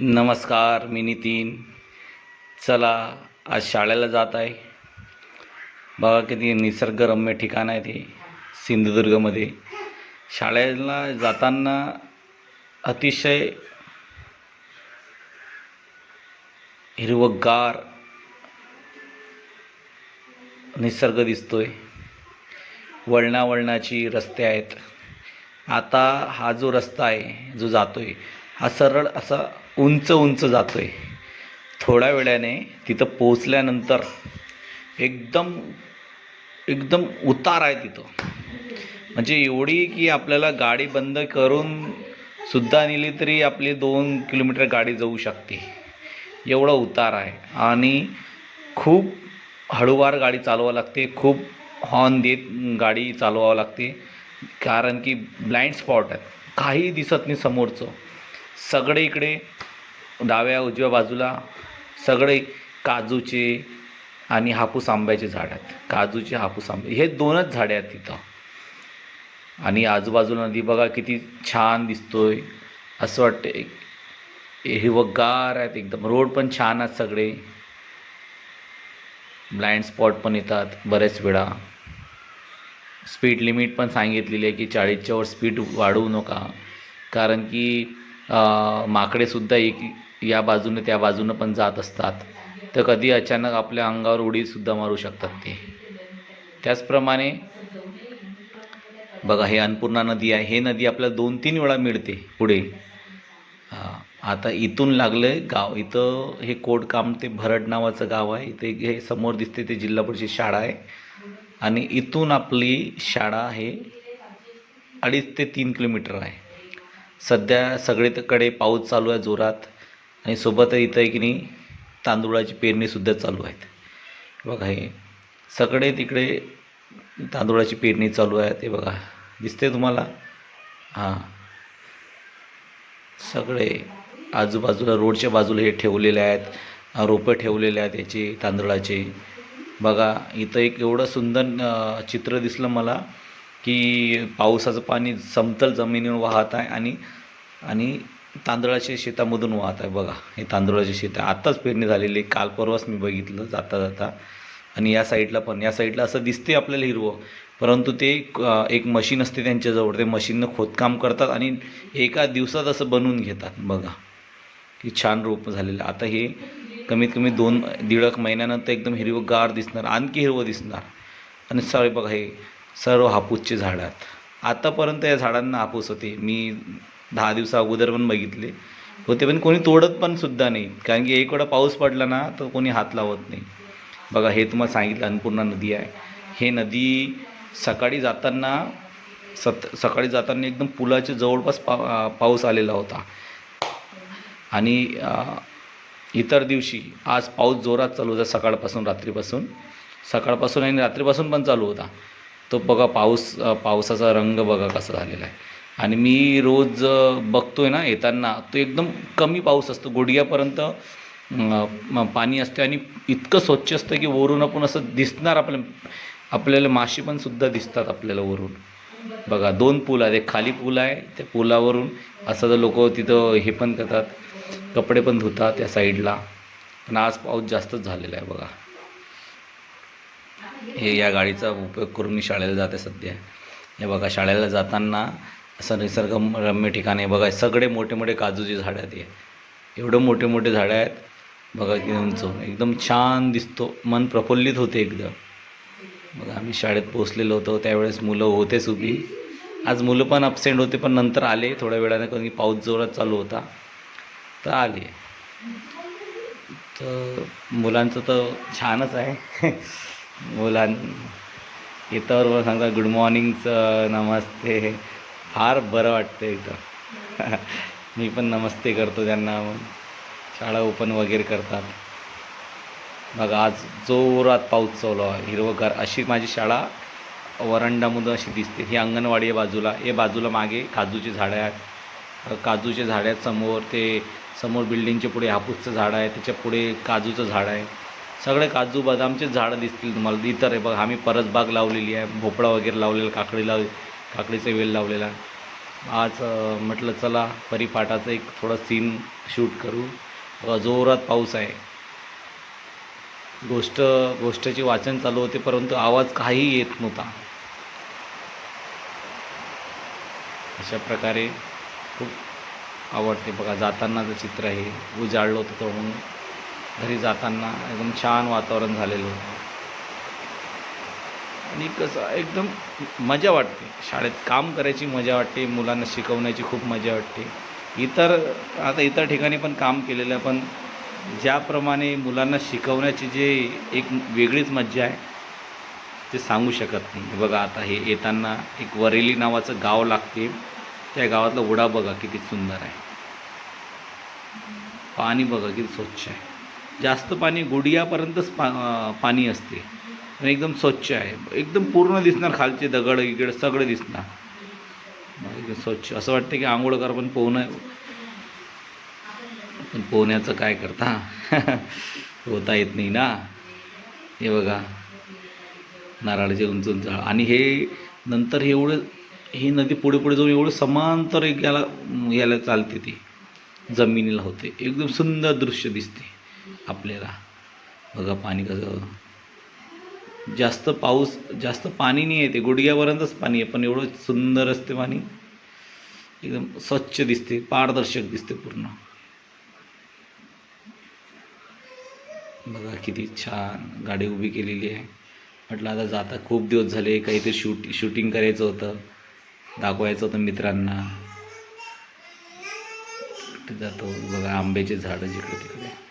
नमस्कार मी नितीन. चला आज शाळेला जात आहे. बघा किती निसर्गरम्य ठिकाण आहे ते सिंधुदुर्गमध्ये. शाळेला जाताना अतिशय हिरवंगार निसर्ग दिसतोय. वळणावळणाची रस्ते आहेत. आता हा जो रस्ता आहे जो जातोय हा सरळ असा उंच उंच जातो आहे थोड्या वेळाने तिथं पोचल्यानंतर एकदम एकदम उतार आहे तिथं. म्हणजे एवढी की आपल्याला गाडी बंद करून सुद्धा नेली तरी आपली दोन किलोमीटर गाडी जाऊ शकते. एवढा उतार आहे. आणि खूप हळूवार गाडी चालवावं लागते. खूप हॉर्न देत गाडी चालवावं लागते. कारण की ब्लाइंड स्पॉट आहेत. काही दिसत नाही समोरचं. सगळे इकडे डाव्या उजव्या बाजूला सगळे काजूचे आणि हापूस आंब्याचे झाड आहेत. काजूचे हापूस आंबे. हे दोनच झाडे आहेत तिथं. आणि आजूबाजूला नदी बघा किती छान दिसतोय. असं वाटतं हिवगार हिरवगार आहेत एकदम. रोड पण छान आहेत सगळे. ब्लाइंड स्पॉट पण येतात बऱ्याच वेळा. स्पीड लिमिट पण सांगितलेली आहे की चाळीसच्या वर स्पीड वाढवू नका. कारण की माकडेसुद्धा एक या बाजूने त्या बाजूनं पण जात असतात. तर कधी अचानक आपल्या अंगावर उडीसुद्धा मारू शकतात ते. त्याचप्रमाणे बघा हे अन्नपूर्णा नदी आहे. हे नदी आपल्याला दोन तीन वेळा मिळते पुढे. आता इथून लागलं आहे गाव. इथं हे कोटकाम ते भरड नावाचं गाव आहे. इथे हे समोर दिसते ते जिल्हा परिषद शाळा आहे. आणि इथून आपली शाळा हे अडीच ते तीन किलोमीटर आहे. सध्या सगळीकडे पाऊस चालू आहे जोरात आणि सोबत इथं आहे की नाही तांदुळाची पेरणीसुद्धा चालू आहेत. बघा हे सगळे तिकडे तांदुळाची पेरणी चालू आहे ते बघा दिसते तुम्हाला? हां. सगळे आजूबाजूला रोडच्या बाजूला हे ठेवलेले आहेत. रोपं ठेवलेले आहेत याचे तांदळाचे. बघा इथं एक एवढं सुंदर चित्र दिसलं मला. की पावसाचं पाणी समतल जमिनीवर वाहत आहे आणि आणि तांदळाच्या शेतामधून वाहत आहे. बघा हे तांदळाचे शेत आहे. आत्ताच पेरणी झालेली आहे. काल परवाच मी बघितलं जाता जाता. आणि या साईडला पण या साईडला असं दिसते आपल्याला हिरवं. परंतु ते एक मशीन असते त्यांच्याजवळ. ते मशीननं खोदकाम करतात आणि एका दिवसात असं बनवून घेतात. बघा की छान रोप झालेलं आता हे कमीत कमी दोन दीड एक महिन्यानंतर एकदम हिरवं गार दिसणार. आणखी हिरवं दिसणार. आणि सगळे बघा हे सर्व हापूसचे झाडं आहेत. आतापर्यंत या झाडांना हापूस होते. मी दहा दिवसा अगोदर पण बघितले. होते पण कोणी तोडत पण सुद्धा नाही. कारण की एक वेळा पाऊस पडला ना तर कोणी हात लावत नाही. बघा हे तुम्हाला सांगितलं अन्नपूर्णा नदी आहे. हे नदी सकाळी जाताना सत सकाळी जाताना एकदम पुलाच्या जवळपास पा पाऊस आलेला होता. आणि इतर दिवशी आज पाऊस जोरात चालू होता सकाळपासून रात्रीपासून. सकाळपासून आणि रात्रीपासून पण चालू होता. तो बघा पाऊस पावसाचा रंग बघा कसा झालेला आहे. आणि मी रोज बघतो आहे ना येताना तो एकदम कमी पाऊस असतो. गुडघ्यापर्यंत पाणी असते आणि इतकं स्वच्छ असतं की वरून आपण असं दिसणार आपल्या आपल्याला मासे पण सुद्धा दिसतात आपल्याला वरून. बघा दोन पूल आहेत. एक खाली पूल आहे त्या पुलावरून असं तर लोक तिथं हे पण करतात कपडे पण धुतात त्या साईडला. पण आज पाऊस जास्तच झालेला आहे बघा. हे या गाडीचा उपयोग करून मी शाळेला जाते सध्या. हे बघा शाळेला जाताना असं निसर्ग रम्य ठिकाण आहे. बघा सगळे मोठे मोठे काजूचे झाडं आहेत हे. एवढं मोठे मोठे झाडं आहेत. बघा की उंच. एकदम छान दिसतो. मन प्रफुल्लित होते एकदम. बघा आम्ही शाळेत पोचलेलो होतो. त्यावेळेस मुलं होतेच उभी. आज मुलं पण अबसेंट होते पण नंतर आले. थोड्या वेळाने कारण की पाऊस जोरात चालू होता. तर आले. तर मुलांचं तर छानच आहे. मुलां येतावर मला सांगतात गुड मॉर्निंगचं नमस्ते. फार बरं वाटतं एकदम. मी पण नमस्ते करतो त्यांना. शाळा ओपन वगैरे करतात. बघा आज जोरात पाऊस चालू आहे. हिरवगार. अशी माझी शाळा वरंडामधून अशी दिसते. ही अंगणवाडी आहे बाजूला. हे बाजूला मागे काजूची झाडं आहेत. काजूचे झाडं आहेत समोर ते समोर बिल्डिंगच्या पुढे हापूसचं झाड आहे. त्याच्या पुढे काजूचं झाड आहे. सगळे काजू बदामचे झाडं दिसतील तुम्हाला. इतर आहे बघा आम्ही परसबाग लावलेली आहे. भोपळा वगैरे लावलेला काकडी लाव काकडीचा वेल लावलेला. आज म्हटलं चला परिपाठाचं एक थोडं सीन शूट करू. बघा, जोरात पाऊस आहे. गोष्ट गोष्टीचे वाचन चालू होते परंतु आवाज काही येत नव्हता. अशा प्रकारे खूप आवडते बघा जातानाचं चित्र आहे उजाळलं होतं म्हणून. घरी जाताना एकदम छान वातावरण झालेलं होतं. आणि कसं एकदम मजा वाटते. शाळेत काम करायची मजा वाटते मुलांना शिकवण्याची खूप मजा वाटते. इतर आता इतर ठिकाणी पण काम केलेलं आहे पण ज्याप्रमाणे मुलांना शिकवण्याची जे एक वेगळीच मज्जा आहे ते सांगू शकत नाही. बघा आता हे येताना एक वरेली नावाचं गाव लागते. त्या गावातला उडा बघा किती सुंदर आहे. पाणी बघा किती स्वच्छ आहे. जास्त पाणी गुडियापर्यंतच पा पाणी असते. आणि एकदम स्वच्छ आहे. एकदम पूर्ण दिसणार खालचे दगड इकडे सगळं दिसणार. एकदम स्वच्छ. असं वाटतं की आंघोळ कर पण पोहणं पण पोहण्याचं काय करता? होता येत नाही ना. हे बघा. नारळाचे उंच उंच आणि हे नंतर हे एवढं ही नदी पुढे पुढे जाऊन एवढं समांतर एक याला याला चालते ती. जमिनीला होते. एकदम सुंदर दृश्य दिसते. आपल्याला. बघा पाणी कसं जास्त पाऊस जास्त पाणी नाही आहे ते. गुडघ्यापर्यंतच पाणी आहे पण एवढं सुंदर असते पाणी. एकदम स्वच्छ दिसते पारदर्शक दिसते पूर्ण. बघा किती छान गाडी उभी केलेली आहे. म्हटलं आता जाता खूप दिवस झाले काहीतरी शूट शूटिंग करायचं होतं दाखवायचं होतं मित्रांना. जातो बघा आंब्याचे झाडं जिकडे तिकडे.